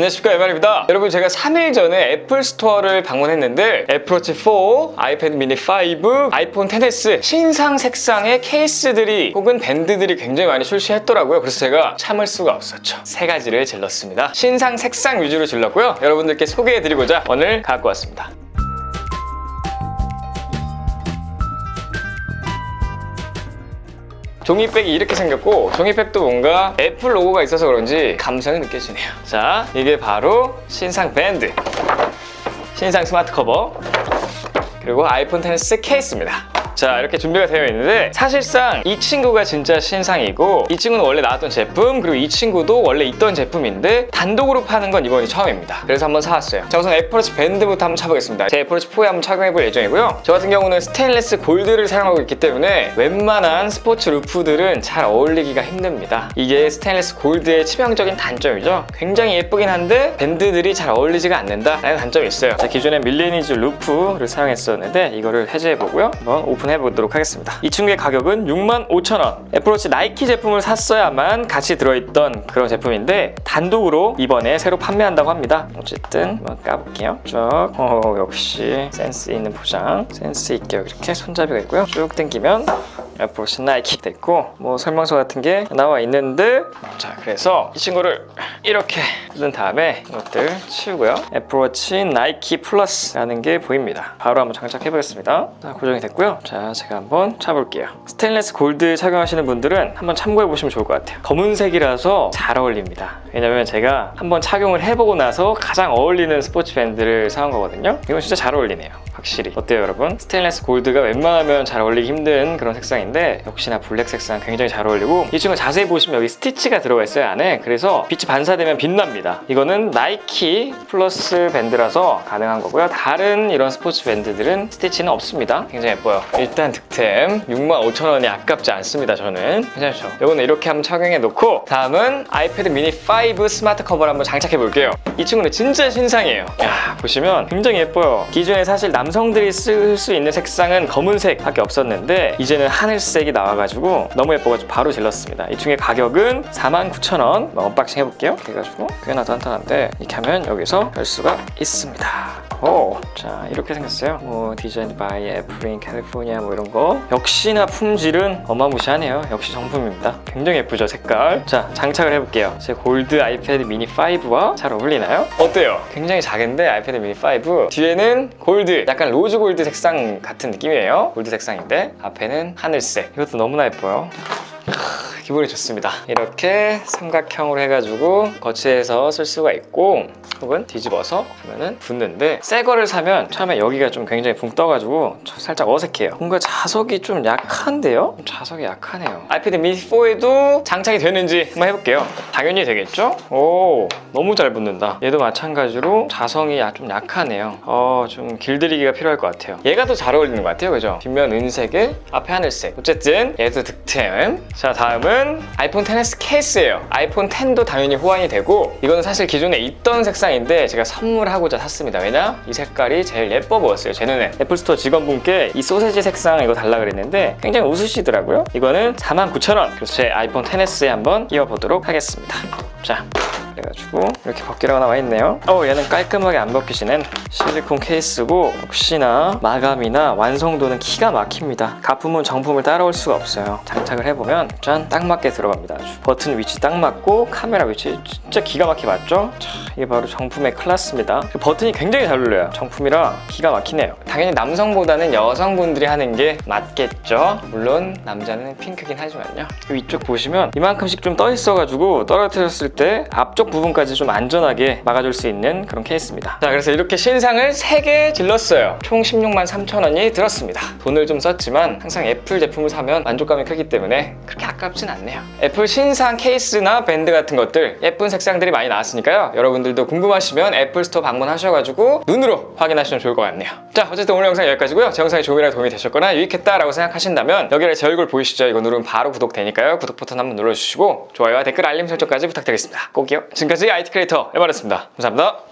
안녕하십니까 에말입니다. 여러분 제가 3일 전에 애플 스토어를 방문했는데 애플워치 4, 아이패드 미니 5, 아이폰 10s 신상 색상의 케이스들이 혹은 밴드들이 굉장히 많이 출시했더라고요. 그래서 제가 참을 수가 없었죠. 세 가지를 질렀습니다. 신상 색상 위주로 질렀고요. 여러분들께 소개해드리고자 오늘 갖고 왔습니다 종이백이 이렇게 생겼고 종이백도 뭔가 애플 로고가 있어서 그런지 감성이 느껴지네요. 자 이게 바로 신상 밴드 신상 스마트 커버 그리고 아이폰 10s 케이스입니다 자 이렇게 준비가 되어 있는데 사실상 이 친구가 진짜 신상이고 이 친구는 원래 나왔던 제품 그리고 이 친구도 원래 있던 제품인데 단독으로 파는 건 이번이 처음입니다. 그래서 한번 사왔어요. 자 우선 애플워치 밴드부터 한번 차보겠습니다. 제 애플워치 4에 한번 착용해 볼 예정이고요. 저 같은 경우는 스테인레스 골드를 사용하고 있기 때문에 웬만한 스포츠 루프들은 잘 어울리기가 힘듭니다. 이게 스테인레스 골드의 치명적인 단점이죠. 굉장히 예쁘긴 한데 밴드들이 잘 어울리지가 않는다 라는 단점이 있어요. 자 기존에 밀레니즈 루프를 사용했었는데 이거를 해제해 보고요. 한번 오픈 해 보도록 하겠습니다. 이 친구의 가격은 65,000원. 애플워치 나이키 제품을 샀어야만 같이 들어있던 그런 제품인데 단독으로 이번에 새로 판매한다고 합니다. 어쨌든 한번 까볼게요. 쭉. 어, 역시 센스 있는 포장 센스 있게 이렇게 손잡이가 있고요. 쭉 당기면 애플워치 나이키 됐고 뭐 설명서 같은 게 나와 있는데. 자 그래서 이 친구를 이렇게 뜯은 다음에 이것들 치우고요. 애플워치 나이키 플러스라는 게 보입니다. 바로 한번 장착해 보겠습니다. 자 고정이 됐고요. 자 제가 한번 차볼게요. 스테인레스 골드 착용하시는 분들은 한번 참고해 보시면 좋을 것 같아요. 검은색이라서 잘 어울립니다. 왜냐면 제가 한번 착용을 해보고 나서 가장 어울리는 스포츠 밴드를 사온 거거든요. 이건 진짜 잘 어울리네요 확실히. 어때요 여러분? 스테인레스 골드가 웬만하면 잘 어울리기 힘든 그런 색상인데 역시나 블랙 색상 굉장히 잘 어울리고 이 친구 자세히 보시면 여기 스티치가 들어가 있어요 안에. 그래서 빛이 반사되면 빛납니다. 이거는 나이키 플러스 밴드라서 가능한 거고요. 다른 이런 스포츠 밴드들은 스티치는 없습니다. 굉장히 예뻐요. 일단 득템. 65,000원이 아깝지 않습니다 저는. 괜찮죠? 이거는 이렇게 한번 착용해 놓고 다음은 아이패드 미니 5 스마트 커버를 한번 장착해 볼게요. 이 친구는 진짜 신상이에요. 야 보시면 굉장히 예뻐요. 기존에 사실 남성들이 쓸 수 있는 색상은 검은색밖에 없었는데 이제는 하늘 색이 나와가지고 너무 예뻐가지고 바로 질렀습니다. 이 중에 가격은 49,000원. 언박싱 해볼게요. 이렇게 해가지고 꽤나 단단한데 이렇게 하면 여기서 열 수가 있습니다 오, 자 이렇게 생겼어요. 뭐 디자인 바이 애플인 캘리포니아 뭐 이런 거 역시나 품질은 어마무시하네요. 역시 정품입니다. 굉장히 예쁘죠 색깔. 자 장착을 해볼게요. 제 골드 아이패드 미니 5와 잘 어울리나요? 어때요? 굉장히 작은데 아이패드 미니 5 뒤에는 골드, 약간 로즈 골드 색상 같은 느낌이에요. 골드 색상인데 앞에는 하늘색. 이것도 너무나 예뻐요. 기분이 좋습니다. 이렇게 삼각형으로 해가지고 거치해서 쓸 수가 있고 혹은 뒤집어서 하면은 붙는데 새 거를 사면 처음에 여기가 좀 굉장히 붕 떠가지고 살짝 어색해요. 뭔가 자석이 좀 약한데요? 자석이 약하네요. 아이패드 미니 4에도 장착이 되는지 한번 해볼게요. 당연히 되겠죠? 오 너무 잘 붙는다. 얘도 마찬가지로 자성이 야- 좀 약하네요. 어, 좀 길들이기가 필요할 것 같아요. 얘가 더 잘 어울리는 것 같아요. 그죠? 뒷면 은색에 앞에 하늘색. 어쨌든 얘도 득템. 자, 다음은 아이폰 10s 케이스예요. 아이폰 10도 당연히 호환이 되고 이거는 사실 기존에 있던 색상인데 제가 선물하고자 샀습니다. 왜냐? 이 색깔이 제일 예뻐 보였어요. 제 눈에. 애플스토어 직원분께 이 소세지 색상 이거 달라 그랬는데 굉장히 웃으시더라고요. 이거는 49,000원. 그래서 제 아이폰 10s에 한번 끼워보도록 하겠습니다. 자, 그래가지고 이렇게 벗기라고 나와 있네요. 어, 얘는 깔끔하게 안 벗기시는 실리콘 케이스고 역시나 마감이나 완성도는 기가 막힙니다. 가품은 정품을 따라올 수가 없어요. 장착을 해보면 짠 딱 맞게 들어갑니다. 아주. 버튼 위치 딱 맞고 카메라 위치 진짜 기가 막히게 맞죠? 자, 이게 바로 정품의 클래스입니다. 그 버튼이 굉장히 잘 눌려요. 정품이라 기가 막히네요. 당연히 남성보다는 여성분들이 하는 게 맞겠죠. 물론 남자는 핑크긴 하지만요. 위쪽 보시면 이만큼씩 좀 떠 있어가지고 떨어뜨렸을 때 앞쪽 부분까지 좀 안전하게 막아줄 수 있는 그런 케이스입니다. 자, 그래서 이렇게 신상을 3개 질렀어요. 총 16만 3천 원이 들었습니다. 돈을 좀 썼지만 항상 애플 제품을 사면 만족감이 크기 때문에 그렇게 아깝진 않네요. 애플 신상 케이스나 밴드 같은 것들 예쁜 색상들이 많이 나왔으니까요. 여러분들도 궁금하시면 애플 스토어 방문하셔가지고 눈으로 확인하시면 좋을 것 같네요. 자, 어쨌든 오늘 영상 여기까지고요. 제 영상이 조금이라도 도움이 되셨거나 유익했다라고 생각하신다면 여기 아래 제 얼굴 보이시죠? 이거 누르면 바로 구독되니까요. 구독 버튼 한번 눌러주시고 좋아요와 댓글 알림 설정까지 부탁드리겠습니다. 꼭이요. 지금까지 IT 크리에이터 에바였습니다. 감사합니다.